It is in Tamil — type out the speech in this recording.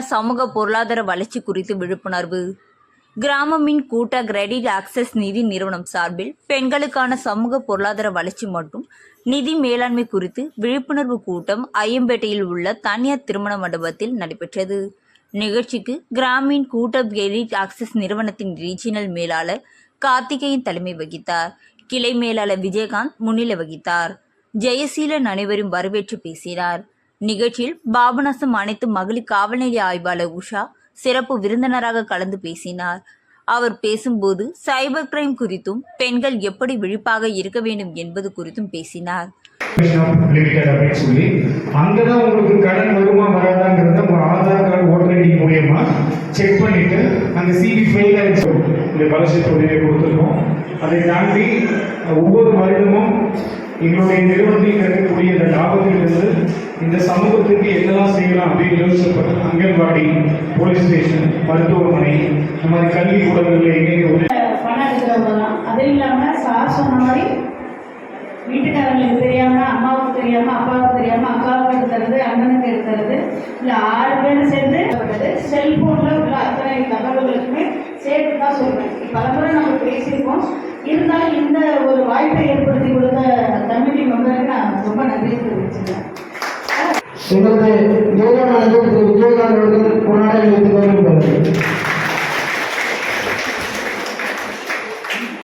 சமூக பொருளாதார வளர்ச்சி குறித்து விழிப்புணர்வு. கிராமமின் கூட்ட கிரெடிட் ஆக்சஸ் நிதி நிறுவனம் சார்பில் பெண்களுக்கான சமூக பொருளாதார வளர்ச்சி மற்றும் நிதி மேலாண்மை குறித்து விழிப்புணர்வு கூட்டம் ஐயம்பேட்டையில் உள்ள தனியார் திருமண மண்டபத்தில் நடைபெற்றது. நிகழ்ச்சிக்கு கிராமின் கூட்ட கிரெடிட் ஆக்சஸ் நிறுவனத்தின் ரீஜினல் மேலாளர் கார்த்திகேயன் தலைமை வகித்தார். கிளை மேலாளர் விஜயகாந்த் முன்னிலை வகித்தார். ஜெயசீலன் அனைவரும் வரவேற்று பேசினார். நிகழ்ச்சியில் பாபநாசம் அனைத்து மகளிர் காவல்நிலைய ஆய்வாளர் உஷா சிறப்பு விருந்தினராக கலந்து பேசினார். அவர் பேசும்போது சைபர் கிரைம் குறித்தும் பெண்கள் எப்படி விழிப்பாக இருக்க வேண்டும் என்பது குறித்தும் பேசினார். அப்படின்னு சொல்லி அங்கதான் உங்களுக்கு கடன் வருமா வராதாங்கிறத உங்க ஆதார் கார்டு ஓட்டர் ஐடி மூலியமா செக் பண்ணிட்டு அந்த சிபி ஃபெயில் ஆயிடுச்சு. இந்த ஸ்காலர்ஷிப் உதவியை கொடுத்துருக்கோம். அதை தாண்டி ஒவ்வொரு வருடமும் எங்களுடைய நிறுவனத்தில் இந்த சமூகத்துக்கு என்னெல்லாம் செய்யலாம் அப்படின்னு யோசிச்சப்ப அங்கன்வாடி போலீஸ் ஸ்டேஷன் மருத்துவமனை இந்த மாதிரி கல்வி கூடங்களில் எங்கெங்க பணம் அது இல்லாமல் சார் சொன்ன மாதிரி வீட்டுக்காரங்களுக்கு தெரியாம அம்மாவுக்கு தெரியாம அப்பாவுக்கு தெரியாம அக்காவுக்கு எடுத்துறது அண்ணனுக்கு எடுத்துறது இல்லை ஆறு பேர் சேர்ந்து பட்டது உள்ள அத்தனை தகவல்களுக்குமே சேர்த்து தான் சொல்றேன். பலமுறை நம்ம பேசியிருக்கோம். இருந்தாலும் இந்த ஒரு வாய்ப்பை ஏற்படுத்தி கொடுத்த தமிழ் மெம்பருக்கு நான் ரொம்ப நன்றி தெரிவிச்சுக்கிறேன். எங்களது நிறுவனமானது திரு விஜயகாந்த் அவர்கள்